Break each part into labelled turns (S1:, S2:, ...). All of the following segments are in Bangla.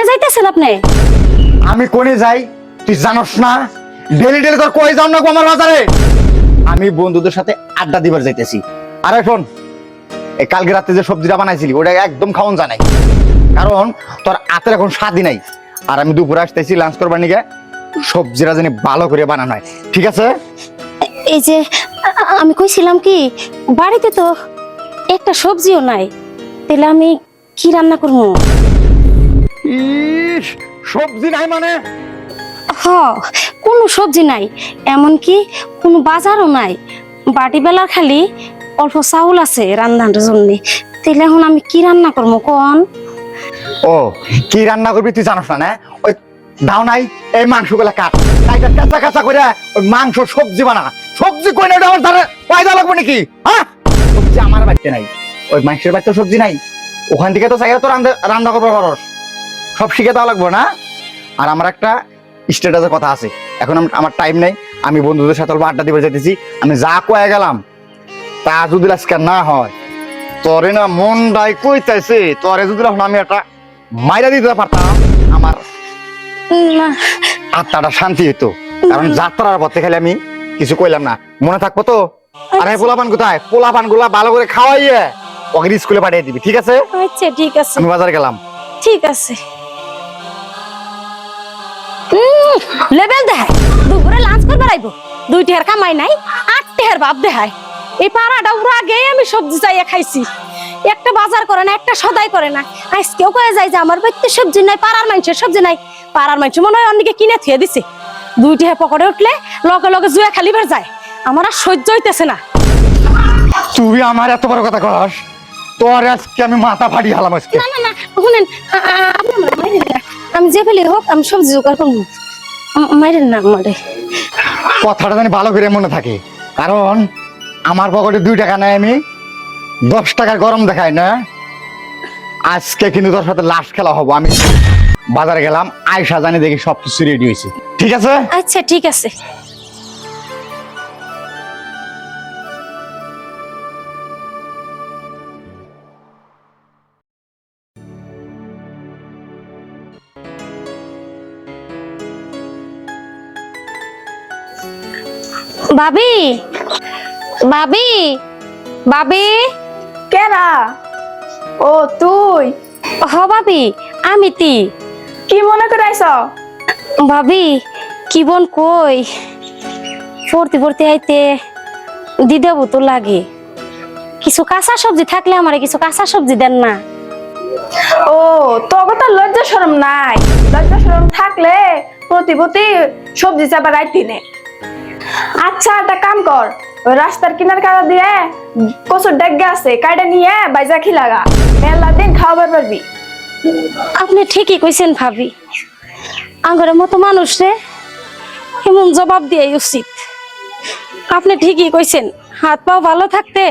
S1: কোনে যাইতেছেন আপনি?
S2: আমি কোনে যাই তুই জানোস না? ডেলি ডেলি তোর কই যাও না আমার বাজারে? আমি বন্ধুদের সাথে আড্ডা দিবার যাইতেছি। আরে শোন এই কালকে রাতে যে সবজিটা বানাইছিলি ওটা একদম খাওয়ান জানাই কারণ তোর হাতের এখন স্বাদই নাই। আর আমি দুপুরে আসতেছি লাঞ্চ করবার নিকে সবজিটা জানি ভালো করে বানানো হয়। ঠিক আছে?
S1: এই যে আমি কইছিলাম কি বাড়িতে তো একটা সবজিও নাই। তাহলে আমি কি রান্না করব
S2: ইস সবজি নাই মানে?
S1: হ কোনো সবজি নাই এমনকি কোনো বাজারও নাই। বাটি বেলার খালি অল্প চাউল আছে রান্নার জন্য। তাহলে এখন আমি কি রান্না করব কোন?
S2: ও কি রান্না করবি তুই জানোস না ওই দাও নাই এই মাংসগুলা কাট। কাইটা কাঁচা কাঁচা করে ওই মাংস সবজি বানা। সবজি কই না আমার ধারে? পয়দা লাগবে নাকি? হ্যাঁ সবজি আমার বাড়িতে নাই। ওই মাংসের বাড়িতে সবজি নাই। ওখান থেকে তো চাইলে তো রান্না রান্না করবে পারস। সব শিখে দেওয়া লাগবে না? আর আমার একটা স্ট্যাটাসের কথা আছে। এখন আমার টাইম নেই আমি বন্ধুদের সাথে অল্প আড্ডা দিতে যেতেছি আমি যা কয়ে গেলাম তা যদি আজকে না হয় তোরে না মন ডাই কইতাছে তোরে যদি এখন আমি একটা মাইরা দিতে পারতাম আমার আত্মাটা শান্তি হইতো। কারণ যাত্রার পথে খালি আমি কিছু কইলাম না। মনে থাকব তো? আরে পোলাপান কোথায়? পোলাপানগুলা ভালো করে খাওয়াইয়ে ওকে স্কুলে পাঠিয়ে দিবি ঠিক আছে?
S1: আচ্ছা ঠিক আছে।
S2: আমি বাজার গেলাম।
S1: ঠিক আছে। লেভেল দেখায়। দুপুরে লাঞ্চ করবার আইব। দুই টেহার কামাই নাই আট টেহার বাপ দেখায়। এই পাড়াটা উড়া আগে আমি সবজি চাইয়া খাইছি। একটা বাজার করে না একটা সদাই করে না। আজকেও কয়ে যায় যে আমার বাড়িতে সবজি নাই পাড়ার মানুষের সবজি নাই। পাড়ার মানুষ মনে হয় অনেকে কিনে থুয়ে দিছে। দুই টেহার পকেটে উঠলে লগে লগে জুয়া খালি বের যায়। আমার আর সহ্য হইতেছে না।
S2: তুই আমার এত বড় কথা কস তোর আজকে আমি মাথা ফাটি হালাম আজকে।
S1: না না না শুনেন আপনি আমার মাইরেন না। আমি যে ফেলে হোক আমি সবজি জোগাড় করব। মায়ের না আমারে।
S2: কথাটা জানি ভালো করে মনে থাকে। কারণ আমার পকেটে দুই টাকা নাই আমি দশ টাকার গরম দেখায় না। আজকে কিন্তু তোর সাথে লাশ খেলা হব। আমি বাজারে গেলাম আয়সা জানি দেখি সব কিছু রেডি হয়েছে। ঠিক আছে?
S1: আচ্ছা ঠিক আছে। ভাবি ভাবি ভাবি
S3: কেরা? ও তুই?
S1: হ ভাবি আমি তি।
S3: কি মনে করে আইস
S1: ভাবি কি বোন কই? পড়তে পড়তে আইতে দিদেবো তো লাগে। কিছু কাঁচা সবজি থাকলে আমারে কিছু কাঁচা সবজি দেন না।
S3: ও তোকে তো লজ্জা শরম নাই। লজ্জা শরম থাকলে প্রতি প্রতি সবজি চাপা রাইতি আচ্ছা একটা কাম কর। ওই রাস্তার কিনার কাটা দিয়ে কচুর ডেগে আছে কাইটা নিয়ে বাইজা খিলাগা। মেলা দিন খাওয়াবার পারবি।
S1: আপনি ঠিকই কইছেন ভাবি। আঙ্গরের মতো মানুষ রে, এমন জবাব দিয়ে উচিত। আপনি ঠিকই কইছেন, হাত পাও ভালো থাকতে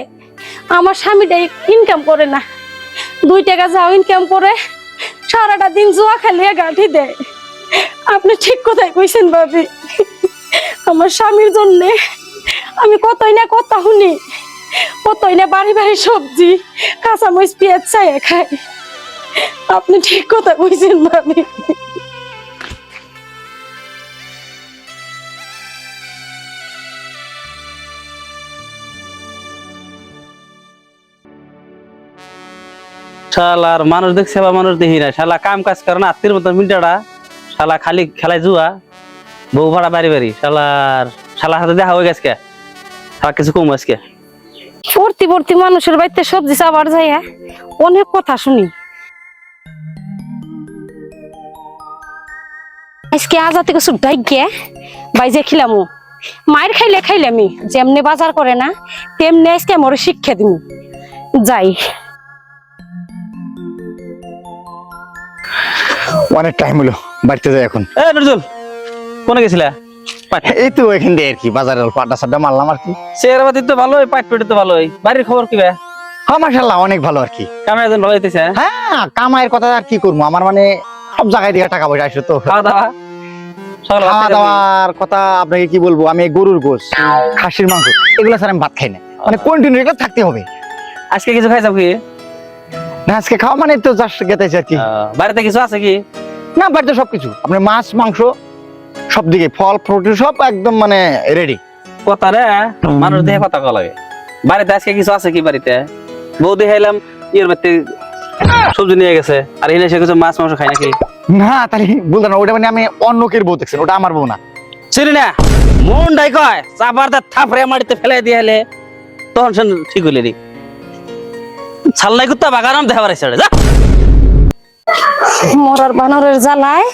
S1: আমার স্বামীটাই ইনকাম করে না। দুই টাকা যাও ইনকাম করে, সারাটা দিন জুয়া খেলিয়ে গাঁঠি দেয়। আপনি ঠিক কোথায় কইছেন ভাবি। আমার স্বামীর জন্য আমি কতই না কথা শুনি, কতই না বাড়ি বাড়ি সবজি, কাঁচামরিচ, পেঁয়াজ চাইয়া খাই। আপনি ঠিক কথা কইছেন ভাবি।
S4: শালার মানুষ দেখছে বা মানুষ দেখি না শালা কাম কাজ করে না আত্মীর মতো মিটাটা শালা খালি খেলায় জুয়া। বউ ভাড়া বাড়ি বাড়ি শালার শালার হাতে দেখা হয়ে গেছে শালা কিছু কম আজকে?
S1: পড়তি পড়তি মানুষের বাড়িতে সবজি চাবার যায় অনেক কথা শুনি। আজকে আজাতে কিছু ডাইগে বাইজে খিলামু। মায়ের খাইলে খাইলামি যেমনি বাজার করে না তেমনি আজকে মোর শিক্ষা দিমু। যাই।
S2: অনেক টাইম হলো বাড়িতে যাই এখন।
S4: এ নজরুল! কোনে গেছিলা?
S2: এই তো এখান দিয়ে আর কি বাজারে আড্ডা সাড্ডা মারলাম আর কি।
S4: চেয়ার বাতি তো ভালোই পাইট পেটে তো ভালোই। বাড়ির খবর কি বে?
S2: হ্যাঁ মার্শাল্লাহ অনেক ভালো আর কি।
S4: কামে একজন ভালো হইতেছে
S2: হ্যাঁ? কামাইয়ের কথা আর কি করব? আমার মানে সব জায়গায় দিয়ে টাকা পয়সা আসে তো।
S4: খাওয়া দাওয়া
S2: খাওয়া দাওয়ার কথা আপনাকে কি বলব? আমি গরুর গোস খাসির মাংস এগুলো স্যার আমি ভাত খাই না। মানে কন্টিনিউ এগুলো থাকতে হবে।
S4: আজকে কিছু খাইছাম কি?
S2: না আজকে খাওয়া মানে তো জাস্ট গেতেছে আর কি।
S4: বাড়িতে কিছু আছে কি?
S2: না বাড়িতে সবকিছু। আপনার মাছ মাংস সব দিকে ফল ফ্রুট সব একদম মানে রেডি
S4: কথা রে মানুষ দেহে কথা কল লাগে। বাড়িতে আজকে কিছু আছে কি বাড়িতে? বউ দেখাইলাম ইয়ের বাড়িতে সবজি নিয়ে গেছে আর এনে সে কিছু মাছ মাংস খাই নাকি?
S2: না তাহলে বলতেন না ওটা মানে আমি অন্য কের বউ দেখছেন ওটা আমার বউ না।
S4: চিনি না মন ডাই কয় চাপার দা থাপড়ে মাটিতে ফেলে দিয়ে হলে তখন সে ঠিক হইলে রে ছাল্লাই কুত্তা বাগানাম দেখা পারাইছে যা।
S1: মরার বানরের জ্বালায়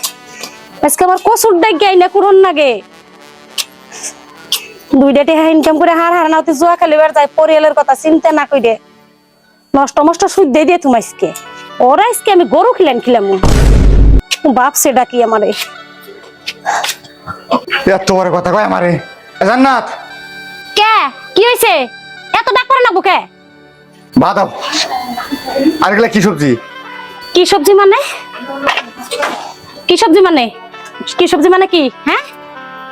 S1: আজকে আমার কসুর ডাক গাই না করুন নাগে। দুইটা টাকা ইনকাম করে হার হার নাওতে জুয়া খেলিবার যায় পরিয়ালের কথা চিন্তা না কইরে। নষ্ট মষ্ট সুদ দিয়ে দিয়ে তুমি আজকে। ওরা আজকে আমি গরু খিলাম খিলাম। বাপ সে ডাকি আমারে?
S2: এত বড় কথা কয় আমারে। জান্নাত।
S1: কে? কি হয়েছে এত ডাক করে না বুকে?
S2: বাদাও আর এগুলা কি সবজি?
S1: কি সবজি মানে? কি সবজি মানে? কি সবজি মানে কি? হ্যাঁ?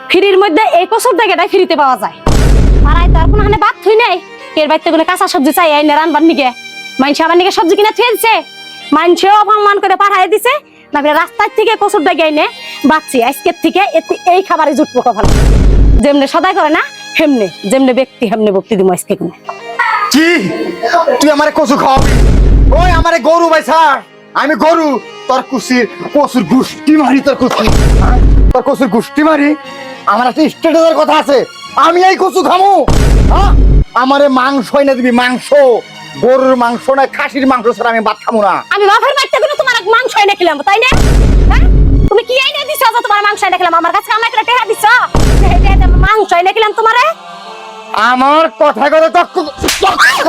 S1: ফ্রির মধ্যে এই কসুর জায়গাটাই ফ্রিতে পাওয়া যায়। আর আই তার কোনো হানে বাদ থুই নাই। এর বাইতে কোনো কাঁচা সবজি চাই আই না আবার নিকে সবজি কিনে থুয়ে দিছে অপমান করে দিছে। না রাস্তার থেকে কসুর জায়গায় এনে বাচ্চি আজকের থেকে এই খাবারে জুটবো কপাল। যেমনে সদাই করে না, হেমনে। যেমনে ব্যক্তি, হেমনে ভক্তি দিব আজকে
S2: কি? তুই আমারে কচু খাওয়াবি? ওই আমারে গরু ভাই আমি গরু, তোর কুসির কচুর গুষ্টি মারি, তোর কুসি? তোর কচুর গুষ্টি মারি, আমার একটা স্টেটাসের কথা আছে, আমি এই কচু খামু। হ্যাঁ? আমারে মাংস এনে দিবি, মাংস। গরুর মাংস না খাসির মাংস ছাড়া আমি ভাত খামু না।
S1: আমি বাপের বাড়িতে গেলে তোমার মাংস এনে খেলাম, তাই না? হ্যাঁ? তুমি কি এনে দিছো তোমার মাংস এনে খেলাম? আমার কাছে আমার একটা টেহা দিছো? মাংস এনে খেলাম তোমারে?
S2: আমার কথা কথা তক্ক তক্ক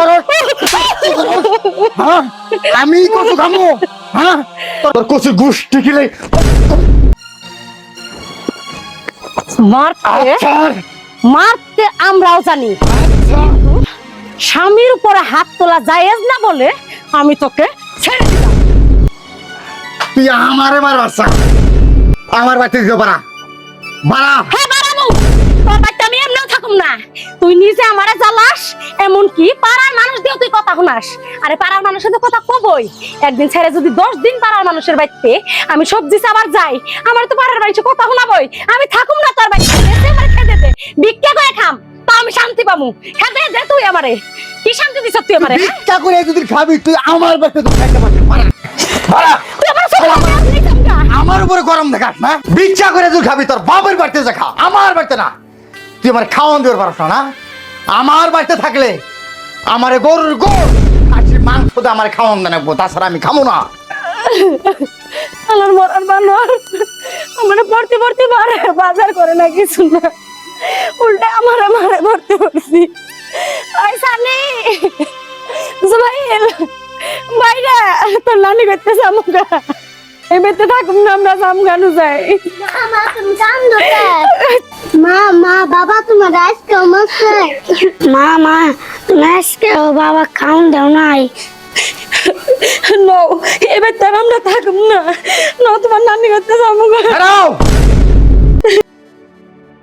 S2: হ্যাঁ? আমি কচু খামু হ্যাঁ? তোর কচু গুষ্টি
S1: মারতে
S2: আচ্ছা।
S1: মারতে আমরাও জানি।
S2: আচ্ছা।
S1: স্বামীর উপরে হাত তোলা জায়েজ না বলে আমি তোকে ছেড়ে দিলাম।
S2: তুই আমারে মার বাচ্চা আমার বাড়িতে দিতে পারা বাড়া।
S1: হ্যাঁ বাড়াবো আমি এমনিও থাকুম না। তুই নিজে আমারে জ্বালাস এমন কি পাড়ার মানুষ দিয়েও তুই কথা শুনাস। আরে পাড়ার মানুষের তো কথা কবই। একদিন ছেড়ে যদি দশ দিন পাড়ার মানুষের বাড়িতে আমি সবজি চাবার যাই আমার তো পাড়ার বাড়িতে কথা শোনাবই। আমি থাকুম না তোর বাড়িতে। দেশে আমার খেতে দে ভিক্ষা করে খাম তা আমি শান্তি পামু। খেতে দে তুই আমারে। কি শান্তি দিছ তুই আমারে হ্যাঁ?
S2: ভিক্ষা করে যদি খাবি তুই আমার বাড়িতে তুই খাইতে পারবি না। বাড়া, বাড়া।
S1: তুই আমার সব আপনি কামকা
S2: আমার উপরে গরম দেখাস না ভিক্ষা করে তুই খাবি তোর বাপের বাড়িতে যা খা আমার বাড়িতে না। তুই আমার খাওয়ান দিতে পারস না আমার বাড়িতে থাকলে আমারে গরুর গোর মাংস দিয়ে আমার খাওয়ান দেনাবো তাছাড়া আমি খামো না।
S1: আমার ভর্তি মারে বাজার করে না কিছু না। উল্টে আমার সানি তোর নানি করতেছে আমাকে। এই বেতে থাকুম না আমরা সামগানু যাই।
S5: মা মা মা বাবা তোমার কেমন আছে মা মা তুমি আজকে ও বাবা খাউন দাও নাই।
S1: নো এই বেতে আমরা থাকুম না। ন তোমার নানি করতেছে আমাকে
S2: দাঁড়াও।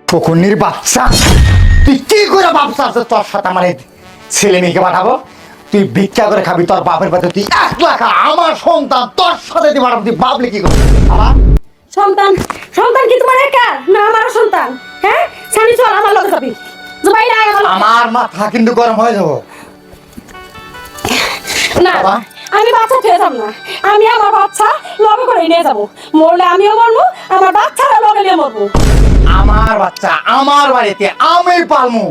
S2: ফকুন্নির বাচ্চা তুই কি করে বাচ্চা আছে তোর সাথে আমার ছেলে মেয়েকে পাঠাবো তুই ভিক্ষা করে খাবি তোর বাপের বাড়িতে তুই একলা খা আমার সন্তান তোর সাথে তুই পাঠাবো তুই বাবলি কি করবি? আমার
S1: সন্তান সন্তান কি তোমার একা? না আমারও সন্তান। হ্যাঁ? সানি চল আমার লগে যাবি। জুবাইর আয় আমার
S2: মাথা কিন্তু গরম হয়ে যাব।
S1: না
S2: বাবা?
S1: আমি বাচ্চা খেয়ে যাব না। আমি আমার বাচ্চা লগে করে নিয়ে যাব। মরলে আমিও মরবো আমার বাচ্চারা লগে নিয়ে মরবো।
S2: আমার বাচ্চা আমার বাড়িতে আমি পালমু।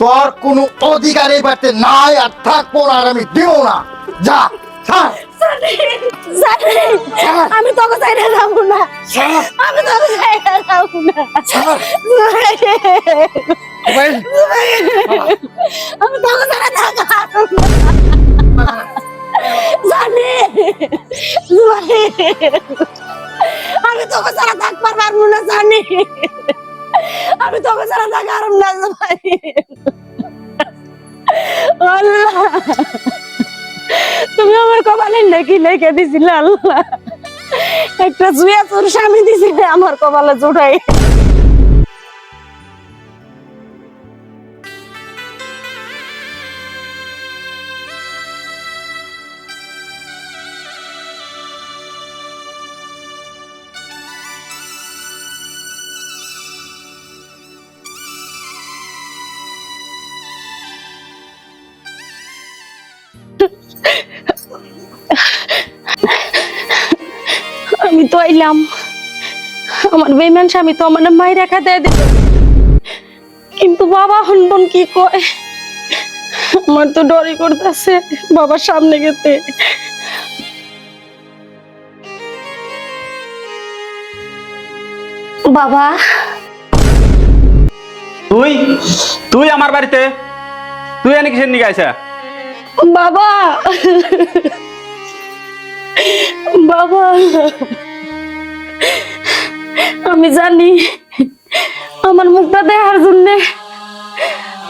S2: তোর কোনো অধিকার এই বাড়িতে নাই আর থাকব না আর আমি দিব না। যা
S1: আমি তোকে চাইতে যাব না। আমি তোকে যাব না। জুবাইর,
S2: ভাই,
S1: আমি তোকে ছাড়া থাকা জানি আমি তোকে ছাড়া থাকবার পারব না জানি আমি তোকে ছাড়া আরাম না আল্লাহ। তুমি আমার কপালে নাকি লেখে দিছিলে, আল্লাহ। একটা জুয়া তোর স্বামী দিছিলে, আমার কপালে জোটাই। আইলাম আমার বেইমান স্বামী তো আমার মাই রেখা দেয় দিল। কিন্তু বাবা হনবন কি কয়? আমার তো ডরই করতেছে বাবার সামনে গেতে। বাবা।
S4: তুই? তুই আমার বাড়িতে? তুই এনে কিসের নিয়ে আইসা?
S1: বাবা। বাবা। আমি জানি আমার মুখটা দেখার জন্যে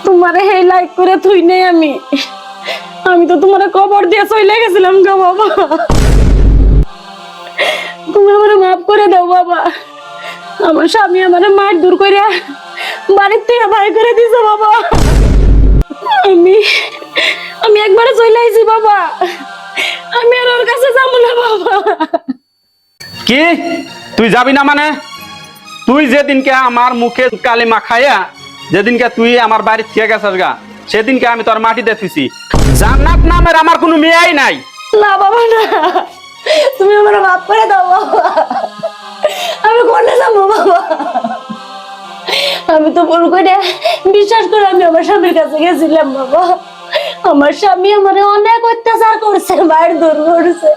S1: তোমারে হেই লাইক করে থুই নেই আমি। আমি তো তোমার কবর দিয়ে চলে গেছিলাম গো বাবা। তুমি আমার মাফ করে দাও বাবা। আমার স্বামী আমার মার দূর করে বাড়ির থেকে বাড়ি করে দিছে বাবা। আমি আমি একবারে চলে আইছি বাবা। আমি আর ওর কাছে যাব না বাবা।
S4: কি? তুই যাবি না মানে? তুই যেদিনকে আমার মুখে কালি মাখাইয়া যেদিনকে তুই আমার বাড়ি থেকে গেছিস গা, সেদিনকে আমি তোর মাটিতে থুইছি। জান্নাত নামের আমার কোনো মেয়াই নাই।
S1: না বাবা, না। তুমি আমার মাফ করে দাও বাবা। আমি কোনে যাব বাবা? আমি তো ভুল করে বিশ্বাস করে আমি আমার স্বামীর কাছে গেছিলাম বাবা। আমার স্বামী আমার অনেক অত্যাচার করছে, মায়ের দূর করছে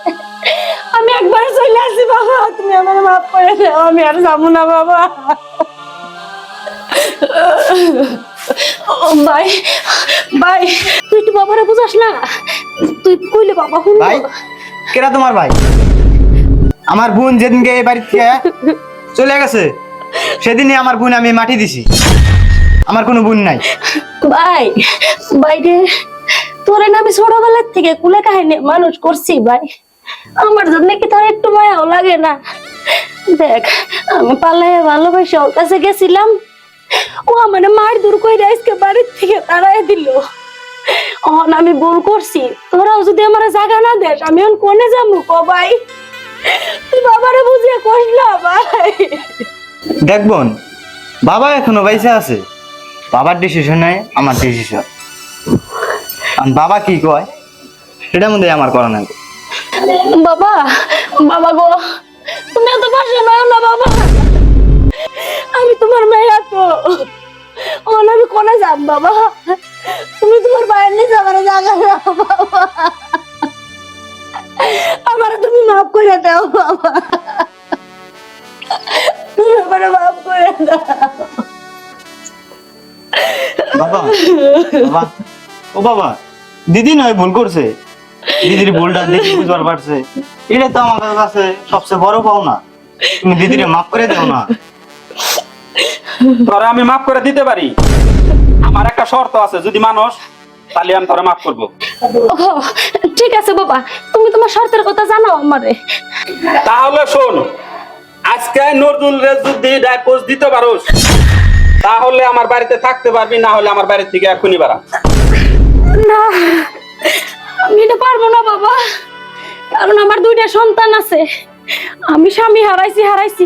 S1: আমি একবার চলে আসি বাবা তুমি আমার মাফ করে দাও আমি আর যাব না বাবা। ও ভাই ভাই তুই একটু বাবারে বুঝাস না? তুই কইলে বাবা শুনব।
S6: ভাই কেরা তোমার ভাই? আমার বোন যেদিনকে এই বাড়ি থেকে চলে গেছে সেদিনই আমার বোন আমি মাটি দিছি। আমার কোনো বোন নাই।
S1: ভাই বাইরে তোরে না আমি ছোটবেলার থেকে কুলে কাহিনী মানুষ করছি ভাই। আমার জন্য কি তোর একটু মায়াও লাগে না? দেখ, আমি পাল্লায় ভালোবাসে, ওর কাছে গেছিলাম। ও আমার মার দূর করে আজকে বাড়ির থেকে তাড়াই দিল। অন আমি ভুল করছি। তোরাও যদি আমার জায়গা না দেস, আমি এখন কোনে যাব ক ভাই? তুই বাবারে বুঝিয়ে কষ না ভাই।
S6: দেখ বোন, বাবা এখনও বাইসা আছে। বাবার ডিসিশন নেই, আমার ডিসিশন বাবা কি কয়, সেটার মধ্যে আমার করা নাই।
S1: বাবা বাবা গো, তুমি এত পাশে নয় না বাবা। আমি তোমার মেয়ে তো ও না, আমি কোনে যাব বাবা? তুমি তোমার বাইরে নিয়ে যাবার জায়গা বাবা। আমার তুমি মাফ করে দাও বাবা। তুমি আমার মাফ করে দাও।
S6: বাবা বাবা। ও বাবা, দিদি নয়, ভুল করছে। দিদির ভুলটা দেখি বুঝবার পারছে। এটা তো আমার কাছে সবচেয়ে বড় পাওনা তুমি দিদিরে মাফ করে দাও না।
S4: তোরা আমি মাফ করে দিতে পারি। আমার একটা শর্ত আছে যদি মানুষ তাহলে আমি তোরা মাফ করব।
S1: ঠিক আছে বাবা তুমি তোমার শর্তের কথা জানাও আমারে।
S4: তাহলে শোন আজকে নজরুল রে যদি ডাইপোজ দিতে পারোস তাহলে আমার বাড়িতে থাকতে পারবি না হলে আমার বাড়ি থেকে এখনই বাড়া।
S1: না আমি এটা পারব না বাবা। কারণ আমার দুইটা সন্তান আছে। আমি স্বামী হারাইছি হারাইছি।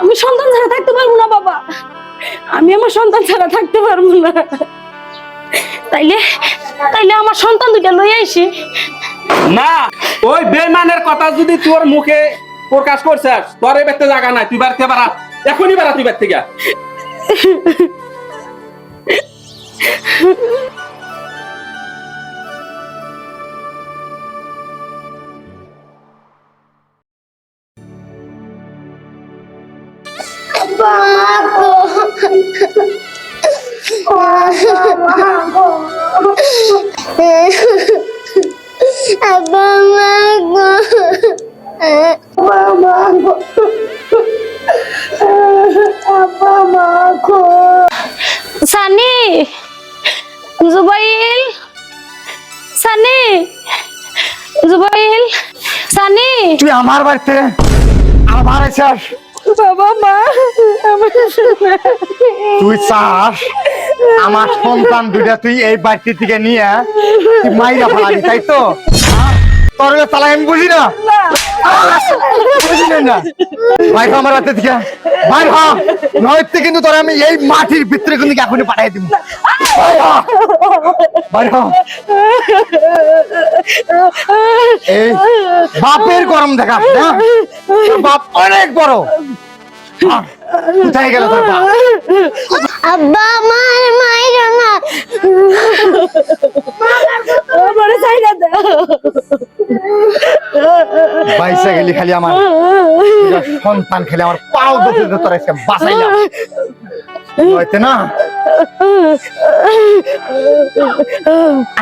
S1: আমি সন্তান ছাড়া থাকতে পারব না বাবা। আমি আমার সন্তান ছাড়া থাকতে পারব না। তাইলে তাইলে আমার সন্তান দুইটা লই আইসি।
S4: না ওই বেমানের কথা যদি তোর মুখে প্রকাশ করছিস তোর এই ব্যক্তি জায়গা নাই তুই বাড়িতে বাড়া। এখনই বাড়া তুই বাড়ি থেকে
S1: Sunny Jubail Sunny Jubail Sunny.
S2: তুই আমার বাড়িতে আমার আছিস
S1: বাবা মা আমার
S2: তুই চাস আমার সন্তান দুইটা তুই এই বাড়িতে থেকে নিয়ে তুই মাইরা ফেলাবি তাই তো? হ্যাঁ? তোর তালা আমি বুঝি না? বাইর আমার হাতে থেকে। বাইর হ। নয়তো কিন্তু তোর আমি এই মাটির ভিতরে কিন্তু এখনই পাঠাই দিব। বাইরে হ। এই বাপের গরম দেখা না? বাপ অনেক বড়। কোথায় গেল তোর বাপ?
S5: আব্বা মার মাইরো না
S3: আমার চাইনা দাও
S2: বাইসা গেলি খালি আমার সন্তান খেলে আমার পাও দুটো তোর আজকে বাঁচাইলাম। হয়তো না।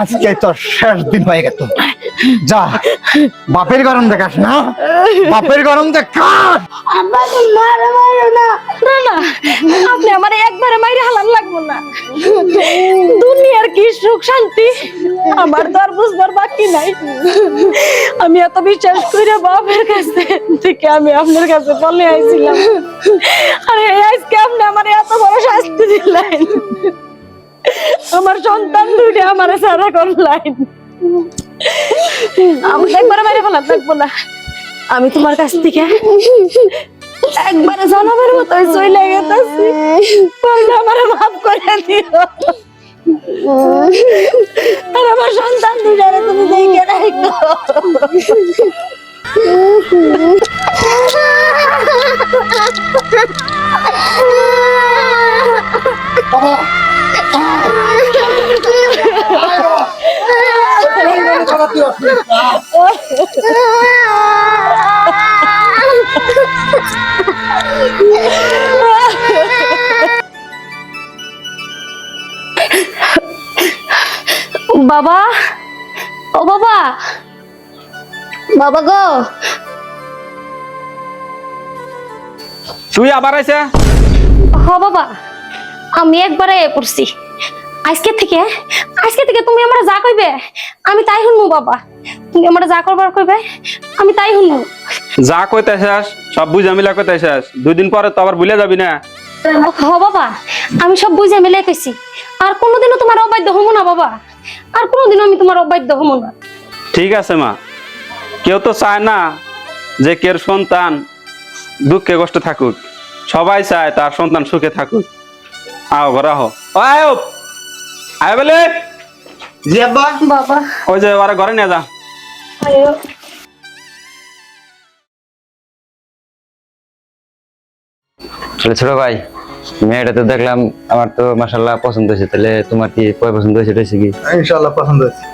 S2: আজকে তোর শেষ দিন হয়ে গেল যা বাপের গরম দেখাস না। বাপের গরম দেখাস।
S5: আব্বা মারো মারো না।
S1: না না আপনি আমার একবারে মাইরে হালান লাগবো না। দুনিয়ার কি সুখ শান্তি? আমার তো আর বুঝবার বাকি নাই। আমি এত বিশ্বাস করে বাপের কাছে থেকে আমি আপনার কাছে বলে আইছিলাম। আরে আজকে আপনি আমার এত বড় শাস্তি আমার সন্তান দুইটা আমার সারা করলেন। আমি একবারে থাকব না। আমি তোমার কাছ থেকে একবারে জনমের মতোই চলে গেতেছি। আমার মাফ করে দিও। আর আমার সন্তান দুজারে তুমি দেখে রাখো। বাবা ও বাবা বাবা গো।
S4: তুই আবার আইসা
S1: হ বাবা আমি একবারে পড়ছি আজকে থেকে আজকে থেকে তুমি আমার যা কইবে আমি তাই শুনব বাবা। তুমি আমার যা করবার কইবে আমি তাই শুনব।
S4: যা কইতে শেষ সব বুঝা মিলা কইতে শেষ দুই দিন পরে তো আবার ভুলে যাবি না?
S1: হ বাবা আমি সব বুঝে মিলে কইছি। আর কোনোদিনও তোমার অবাধ্য হব না বাবা। আর কোনোদিনও আমি তোমার অবাধ্য হব না।
S4: ঠিক আছে মা। কেউ তো চায় না যে কের সন্তান দুঃখে কষ্টে থাকুক। সবাই চায় তার সন্তান সুখে থাকুক। আও ঘর আহ। আয়ো আয় বলে
S6: জি আব্বা।
S1: বাবা।
S4: ওই যে ওরা ঘরে নিয়ে যা।
S7: তাহলে ছোট ভাই মেয়েটা তো দেখলাম আমার তো মাসাল্লাহ পছন্দ হয়েছে। তাহলে তোমার কি পয় পছন্দ হয়েছে কি?
S2: ইনশাল্লাহ পছন্দ হয়েছে।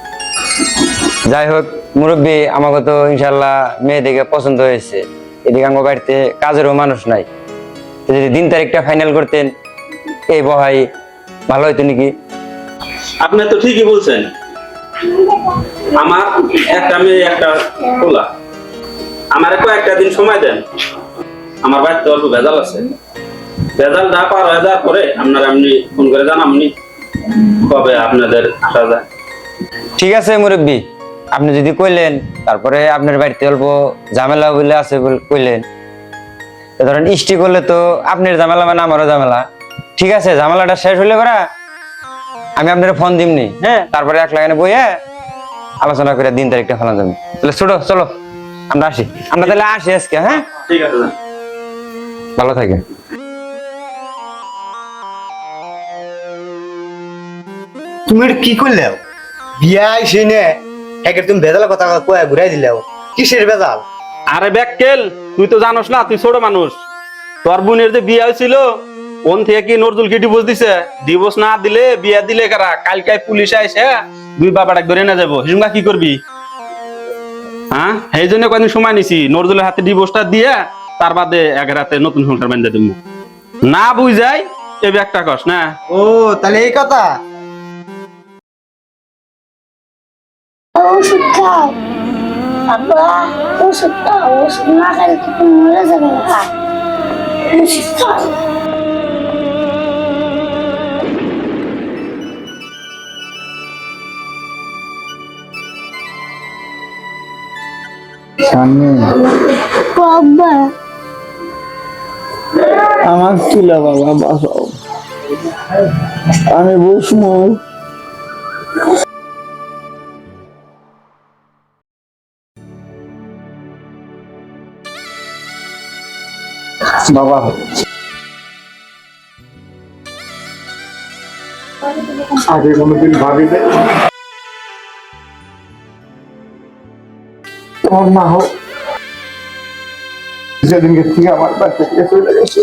S7: যাই হোক মুরব্বী, আমাকে তো ইনশাল্লাহ মেয়ে দেখে পছন্দ হয়েছে। এদিকে আমার বাড়িতে কাজেরও মানুষ নাই। যদি দিন তারিখটা ফাইনাল করতেন, এই বহাই ভালো হইতো নাকি?
S4: আপনি তো ঠিকই বলছেন। আমার একটা মেয়ে, একটা খোলা আমার কয়েকটা দিন সময় দেন। আমার বাড়িতে অল্প ভেজাল আছে। ভেজাল না পার হয়ে যাওয়ার পরে আপনারা আপনি ফোন করে জানামনি কবে আপনাদের আসা যায়।
S7: ঠিক আছে মুরব্বী। আপনি যদি কইলেন তারপরে আপনার বাড়িতে অল্প ঝামেলা বলে আছে বলে কইলেন। ধরেন ইষ্টি করলে তো আপনার ঝামেলা মানে আমারও ঝামেলা। ঠিক আছে ঝামেলাটা শেষ হলে করা আমি আপনার ফোন দিমনি হ্যাঁ? তারপরে এক লাগানে বইয়ে আলোচনা করে দিন তারিখটা ফেলা যাবে তাহলে ছোটো চলো আমরা আসি। আমরা তাহলে আসি আজকে হ্যাঁ?
S4: ঠিক আছে
S7: ভালো থাকে
S6: তুমি এটা কি করলে? বিয়া আইসি নে তুমি ভেজাল কথা কয়ে ঘুরাই দিলেও কিসের ভেজাল?
S4: আরে ব্যাককেল তুই তো জানোস না তুই ছোট মানুষ। তোর বোনের যে বিয়ে হয়েছিল ওন থেকে কি নজরুল কি ডিভোর্স দিছে? ডিভোর্স না দিলে বিয়ে দিলে কারা? কালকে পুলিশ আইসে দুই বাবাটা ধরে না যাব। হিসুমা কি করবি? হ্যাঁ? এই জন্য কয়েকদিন সময় নিছি। নজরুলের হাতে ডিভোর্সটা দিয়ে তার বাদে এক রাতে নতুন সংসার বেঁধে দিব। না বুঝাই এ একটা কস না।
S6: ও তাহলে এই কথা?
S5: ওষুধ খাও। আব্বা ওষুধ খাও ওষুধ না খেলে তো তুমি মরে যাবে? না ওষুধ খাও বাবা
S8: আমার তুলা বাবা বাঁচাও আমি বসমু বাবা।
S2: আগে কোনোদিন ভাবি নাই মা হোক। যেদিনকে থেকে আমার চলে গেছে,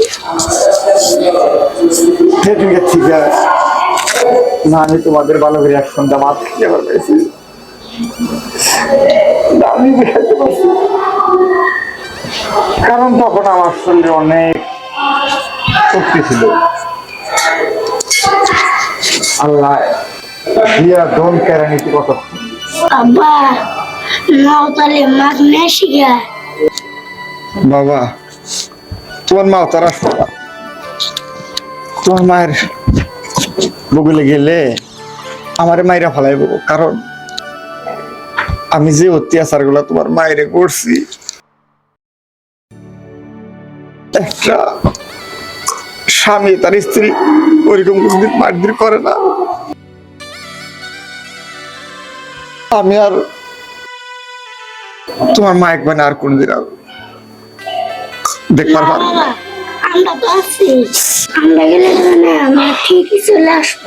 S2: সেদিনকে থেকে না, আমি তোমাদের ভালো করে এক সন্ধ্যা খেতে পারছি কারণ তখন আমার শরীরে অনেক শক্তি ছিল। আল্লাহ দিয়া দোন কেড়ে নিতে কত
S5: আব্বা মাছ
S2: বাবা তোমার মা তার তোমার মায়ের বগুলে গেলে আমারে মাইরা ফেলাইব কারণ আমি যে অত্যাচারগুলা তোমার মায়েরে করছি একটা স্বামী তার স্ত্রী ওইরকম কোনদিন মারধর করে না। আমি আর তোমার মা একবার আর কোনদিন আর দেখবার পারব না।
S5: আমরা তো আছি। আমরা গেলে মানে আমরা ঠিকই চলে আসব।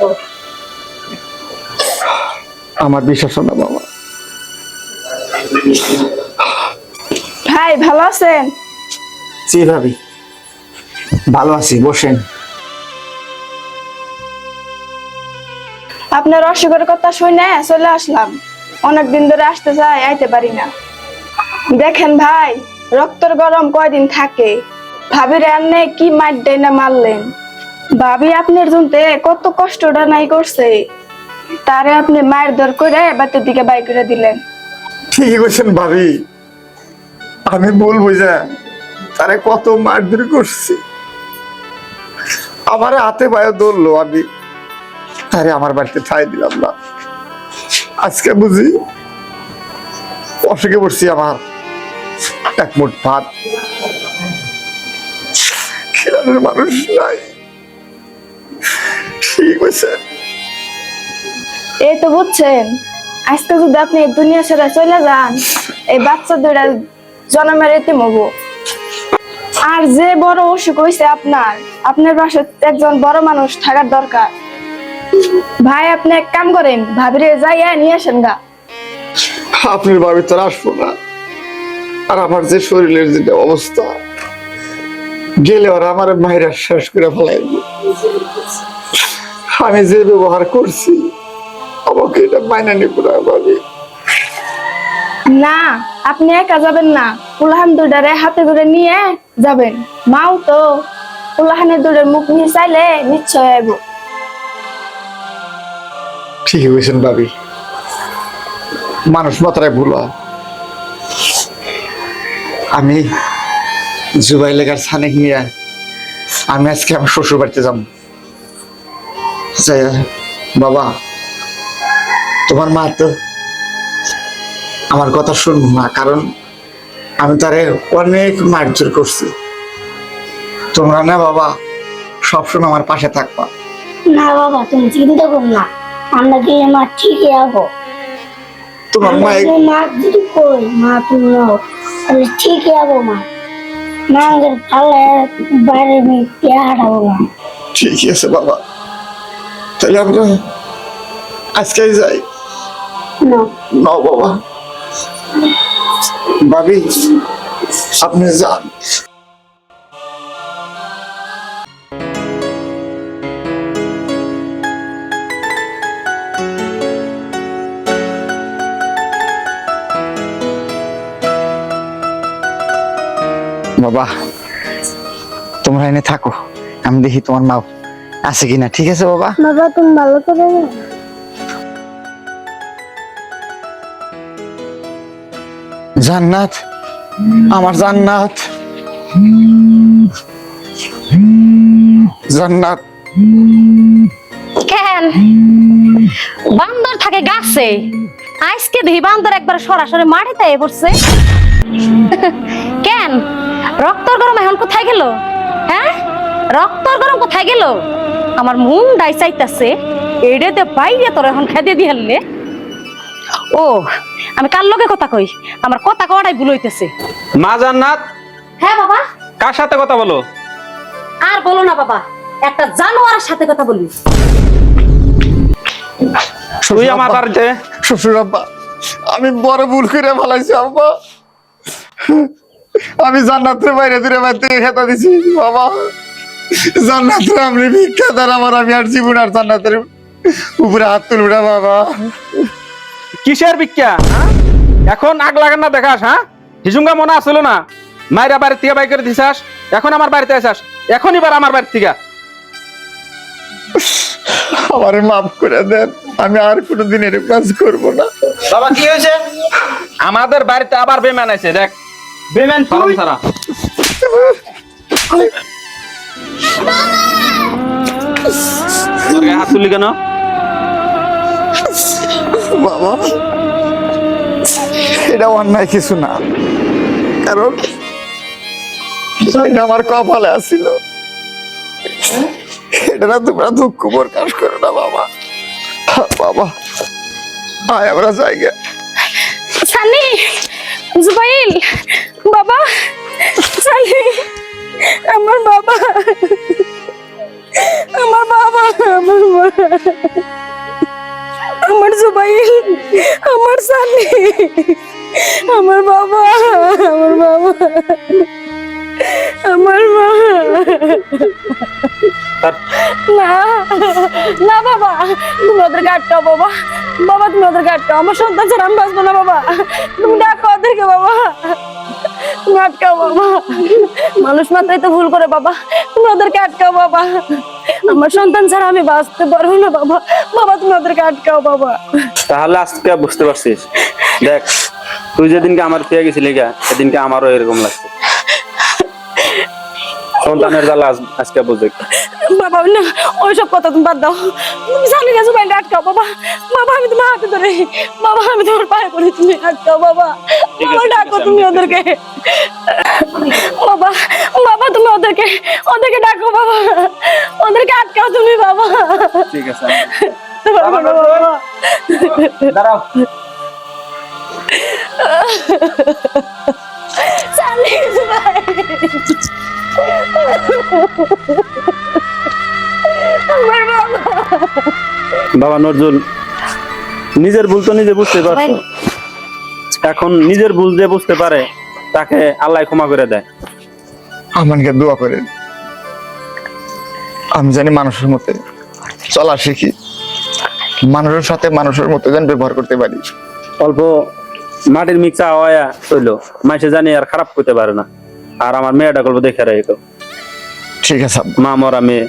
S2: আমার বিশ্বাস না বাবা।
S3: ভাই ভালো আছেন?
S2: জি ভাবি। ভালো আছি বসেন।
S3: আপনার অসুখের কথা শুনে চলে আসলাম। অনেক দিন ধরে আসতে চাই আইতে পারি না। দেখেন ভাই রক্তর গরম কয়দিন থাকে? ভাবির আন্নে কি মার দেয় না মারলেন? ভাবি আপনার জন্য কত কষ্টটা নাই করছে। তারে আপনি মায়ের দর করে বাতের দিকে বাই করে দিলেন।
S2: ঠিকই বলছেন ভাবি। আমি ভুল বুঝা তারে কত মারধর করছি। আমার হাতে পায়ে ধরলো আমি। আরে আমার বাড়িতে ঠাই দিলাম না। আজকে বুঝি অসুখে পড়ছি আমার এক মুঠ ভাত। খেলানোর মানুষ নাই। ঠিক আছে
S3: এই তো বুঝছেন, আজকে যদি আপনি দুনিয়া ছেড়ে চলে যান, এই বাচ্চা দুটা জন্মের এতে মগো আর যে বড় অসুখ হয়েছে আপনার আপনার পাশে একজন বড় মানুষ থাকার দরকার। ভাই, আপনি এক কাম করেন, ভাবিরে যাইয়া নিয়ে আসেন গা।
S2: আপনার বাড়ি তো আসব না। আর আমার যে শরীরের যেটা অবস্থা, গেলে ওরা আমার মায়েরা শেষ করে ফেলাইব। আমি যে ব্যবহার করছি, আমাকে এটা মাইনা নিব না ভাবি।
S3: না, আপনি একা যাবেন না। কুলাহান দুটারে হাতে করে নিয়ে যাবেন। মাও তো কুলাহানের দুটার মুখ নিয়ে চাইলে নিশ্চয় আইব।
S2: ঠিকই হয়েছেন ভাবি। মানুষ মাত্রায় ভুল আমি জুবাই লেগার ছানেক নিয়ে আমি আজকে আমার শ্বশুর বাড়িতে যাব বাবা, তোমার মা তো আমার কথা শুনব না কারণ আমি তারে অনেক মারধর করছি। তোমরা না বাবা সবসময় আমার পাশে থাকবা।
S5: না বাবা তুমি চিন্তা করো না। আমরা গেলে মা ঠিকই যাব
S2: তোমার
S5: গেলে মা যদি কই মা তুমি তাহলে ঠিকই যাব মা। মা আমাদের পাল্লে বাইরে পেয়ে হাঁটাবো না
S2: ঠিকই আছে বাবা। তাহলে আমরা আজকেই যাই।
S5: না
S2: বাবা। ভাবি আপনি যান বাবা তোমরা এনে থাকো আমি দেখি তোমার মা আছে কিনা ঠিক আছে বাবা
S5: বাবা তুমি ভালো করে
S2: জান্নাত, আমার জান্নাত। জান্নাত।
S1: কেন? বান্দর থাকে গাছে। আজকে দেখি বান্দর একবার সরাসরি মাটিতে পড়ছে। কেন? রক্তর গরম এখন কোথায় গেল? হ্যাঁ? রক্তর গরম কোথায় গেল? আমার মুন ডাই চাইতাছে এড়েতে বাইরে তোর এখন খেতে দিয়ে হারলে ও আমি কার লগে কথা কই? আমার কথা কওয়াটাই ভুল হইতেছে।
S4: মা জান্নাত?
S1: হ্যাঁ বাবা।
S4: কার সাথে কথা বলো?
S1: আর বলো না বাবা। একটা জানোয়ারের সাথে কথা বলি
S4: তুই আমার বাড়িতে
S2: শ্বশুর আব্বা আমি বড় ভুল করে ফেলাইছি আব্বা। আমি জান্নাতের বাইরে দূরে বাইরে থেকে খেতা দিছি বাবা। জান্নাতের আমি ভিক্ষা দ্বার আমার আমি আর জীবন আর জান্নাতের উপরে হাত তুলবো না বাবা।
S4: কিসের ভিক্ষা হ্যাঁ? এখন আগ লাগান না দেখাস হ্যাঁ হিসুঙ্গা মনে আসলো না? মায়েরা বাড়ির থেকে বাই করে দিছাস এখন আমার বাড়িতে আসাস এখন এবার আমার বাড়ির থেকে।
S2: আমারে মাফ করে দেন আমি আর কোনোদিন এরকম কাজ করব না।
S6: বাবা কি হয়েছে?
S4: আমাদের বাড়িতে আবার বেমান আছে দেখ।
S6: বেমেন তুই?
S4: সারা। তোর গায়ে হাত তুলি কেন?
S2: বাবা। এটা অন্যায় কিছু না। কারণ আমার কপালে আসছিল এটা না তোমরা দুঃখ প্রকাশ করো না বাবা। বাবা, আয় আমরা জায়গা
S1: সানি, জুবাইল, বাবা, সানি, আমার বাবা আমার বাবা, আমার মা। আমার জুবাইল আমার সানি আমার বাবা আমার বাবা আমার মা। না না বাবা তুমি ওদেরকে আটকাও বাবা। বাবা তুমি ওদেরকে আটকাও আমার সন্তান ছাড়া আমি বাঁচবো না বাবা। তুমি ডাকো ওদেরকে বাবা। তুমি আটকাও বাবা। মানুষ মাত্রাই তো ভুল করে বাবা। তুমি ওদেরকে আটকাও বাবা। আমার সন্তান ছাড়া আমি বাঁচতে পারব না বাবা। বাবা তুমি ওদেরকে আটকাও বাবা।
S4: তাহলে আজকে বুঝতে পারছিস? দেখ তুই যেদিনকে আমার পেয়ে গেছিলি গা সেদিনকে আমারও এরকম লাগছে। সন্তানের জ্বালা আজ- আজকে বুঝে
S1: বাবা না ওইসব কথা তুমি বাদ দাও। তুমি জানি না জুবাইলটা আটকাও বাবা। বাবা আমি তোমার হাতে ধরে বাবা আমি তোমার পায়ে পড়ি তুমি আটকাও বাবা।
S4: ঠিক
S1: বাবা
S4: আছে,
S1: ডাকো
S4: ঠিক আছে,
S1: তুমি
S4: আমি
S1: ওদেরকে। বাবা বাবা তুমি ওদেরকে ওদেরকে ডাকো বাবা। ওদেরকে আটকাও তুমি বাবা।
S4: ঠিক আছে
S1: বাবা, বাবা।
S4: দাঁড়াও।
S1: চালিয়ে জুবাইল। আমার বাবা
S4: নজরুল নিজের ভুল তো নিজে বুঝতে পারছ। এখন নিজের ভুল যে বুঝতে পারে তাকে আল্লাহ ক্ষমা করে দেয়।
S2: আমাকে দোয়া করেন। আমি জানি মানুষের মতে চলা শিখি। মানুষের সাথে মানুষের মতো যেন ব্যবহার করতে পারি।
S4: অল্প মাটির মিক্সা হওয়া হইল মাসে জানি আর খারাপ করতে পারে না। আর আমার মেয়েটা গল্প দেখে রেখো
S2: ঠিক আছে।
S4: মা মরা মেয়ে।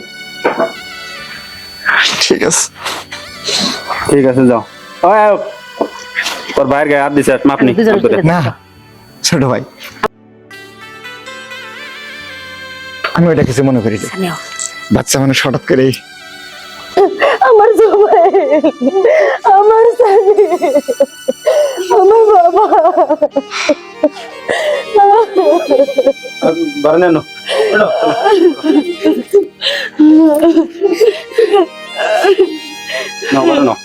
S2: ঠিক আছে।
S4: ঠিক আছে যাও। তোর ভাইয়ের গায়ে হাত দিছে মাপ নি
S2: না ছোট ভাই। আমি ওইটা কিছু মনে করি বাচ্চা মানুষ হঠাৎ করে
S1: আমার জুবাইল আমার সানি আমার বাবা
S4: ধরে নেন নাও, ধরে নাও।